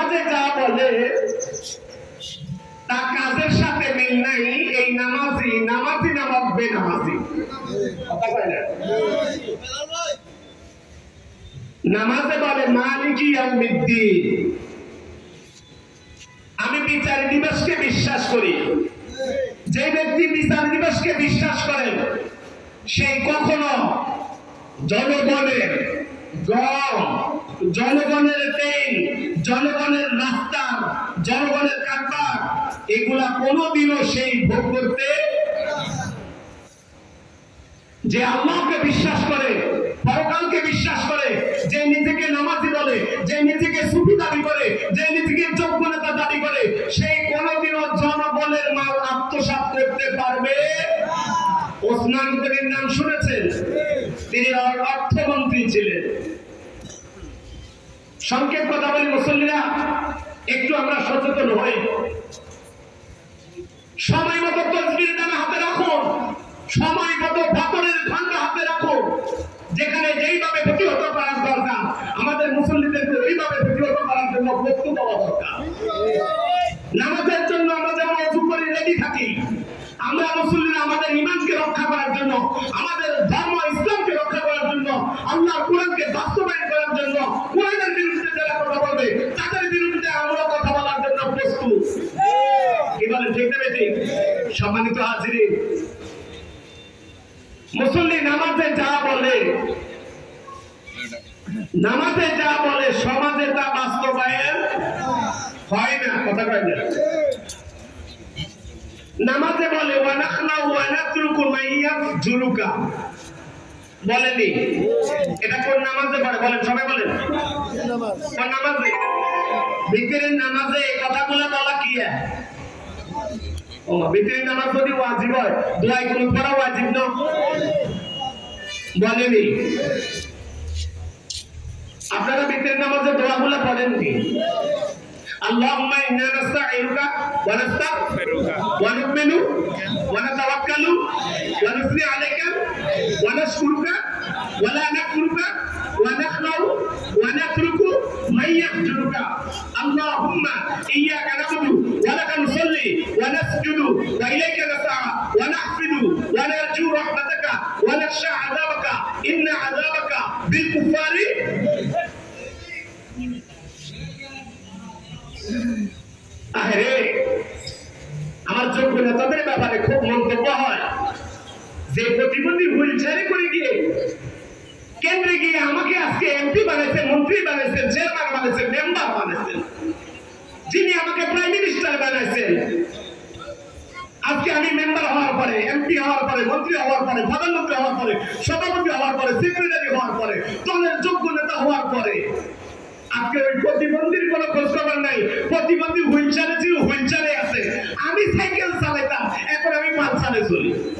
সমাজে যা বলে, তা কাজের সাথে মিল নাই, এই নামাজি নামাজি নামাজ বেনামাজি। নামাজে বলে, মালিকি ইয়াউমিদ্দিন। আমি বিচার দিবসকে বিশ্বাস করি। যে ব্যক্তি বিচার দিবসকে বিশ্বাস করেন সেই কখনো জনগণের গম জনগণের তেল জনগণের রাস্তা, জনগণের কারবার, এগুলা কোনোদিনও সেই ভোগ করতে যে আল্লাহকে বিশ্বাস করে, পরকালকে বিশ্বাস করে, যে নিজেকে নামাজি বলে, যে নিজেকে সুফি দাবি করে, যে নিজেকে যোগ্য নেতা দাবি করে, সেই কোনোদিনও জনগণের মাল আত্মসাৎ করতে পারবে? ওসমান গনির নাম শুনেছেন? তিনি অর্থমন্ত্রী ছিলেন। সংক্ষেপ কথা বলি মুসল্লিরা, একটু আমরা সচেতন হই। সময় মতো তসবির দানা হাতে রাখুন, সময় মতো পাথরের ভান্ডা হাতে রাখুন, যেখানে যেইভাবে প্রতিহত করার দরকার, আমাদের মুসল্লিদেরকে ওইভাবে প্রতিহত করার জন্য প্রস্তুত হওয়া দরকার। নামাজের জন্য আমরা যেমন অজু করে রেডি থাকি, আমরা মুসল্লিরা আমাদের ইমানকে রক্ষা করার জন্য সম্মানিত হাজিরি। মুসল্লি নামাজে যা বলে নামাজে যা বলে সমাজে তা বাস্তবায়ন হয় না কথা কয় না। নামাজে বলে ওয়ানাখলা ওয়ানাতরুকু মাইয়াত জুরুকা বলেনি। এটা কোন নামাজে পড়ে? বলেন সবাই বলেন। কোন নামাজে? বিকেরের নামাজে এই কথাগুলো বলা কি হয়? ও বিকেরের নামাজ যদি ওয়াজিব হয় দোয়াই কোনো পড়া ওয়াজিব না বলেনি আপনারা বিকেরের নামাজে দোয়াগুলো পড়েননি اللهم انا نستعينك ونستغفرك ونؤمن ونتوكل ونثني عليك ونشكرك ولا نكفرك ونخلع ونترك من يفجرك اللهم اياك نعبد ولك نصلي ونسجد واليك نسعى ونحفد ونرجو رحمتك ونخشى عذابك ان عذابك بالكفار আরে আমার যোগ্য নেতাদের ব্যাপারে খুব মন্তব্য হয় যে প্রতিবন্ধী হুইল চেয়ারে করে গিয়ে কেন্দ্রে গিয়ে আমাকে আজকে এমপি বানাইছেন মন্ত্রী বানাইছেন চেয়ারম্যান বানাইছেন মেম্বার বানাইছেন যিনি আমাকে প্রাইম মিনিস্টার বানাইছেন। আজকে আমি মেম্বার হওয়ার পরে এমপি হওয়ার পরে, মন্ত্রী হওয়ার পরে, প্রধানমন্ত্রী হওয়ার পরে, সভাপতি হওয়ার পরে সেক্রেটারি হওয়ার পরে, দলের যোগ্য নেতা হওয়ার পরে, আজকে ওই প্রতিবন্ধীর কোনো খোঁজ খবর নাই। প্রতিবন্ধী হুইলচারে ছিল হুইলচারে আছে। আমি সাইকেল চালাইতাম, এখন আমি পালসারে চলি। কিও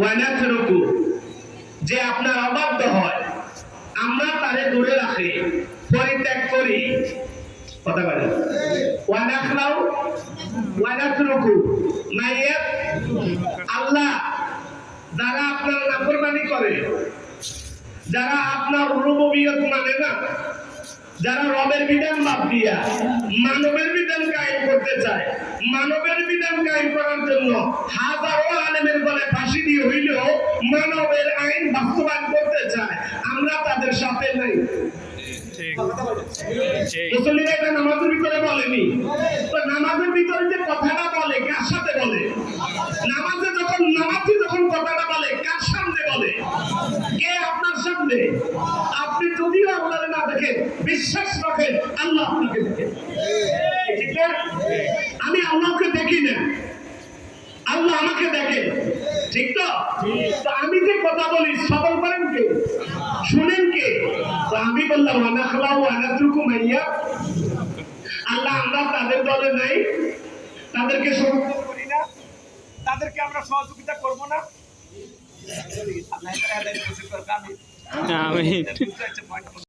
ওয়ানাতরুকু, যে আপনার অবাধ্য হয়, আমরা তারে দূরে রাখি, পরিত্যাগ করি। কথা বলেন। ওয়ানাখলাও ওয়ানাতরুকু, মাইয়াত, আল্লাহ, যারা আপনার নাফরমানি করে, যারা আপনার রুববিয়ত মানে না যারা রবের বিধান বাদ দিয়া মানবের বিধান কায়েম করতে চায় মানবের বিধান কায়েম করার জন্য হাজারো আলেমের বলে ফাঁসি দিয়ে হইলেও মানবের আইন বাস্তবায়ন করতে চায় আমরা তাদের সাথে নাই। মুসলিমরা এটা নামাজের ভিতরে বলেনি। তো নামাজের যদিও না দেখেন বিশ্বাস রাখেন আল্লাহ আপনাকে ঠিক না? আমি আল্লাহকে দেখি না। আল্লাহ আমাকে দেখে। ঠিক তো? আমি যে কথা বলি সবল করেন কে? শুনেন কে? আমি বললাম ওয়ানা খলা ওয়ানা তুকু মাইয়া। আল্লাহ আমরা তাদের দলে নাই। তাদেরকে সহযোগিতা করি না। তাদেরকে আমরা সহযোগিতা করব না। আমি আমিন।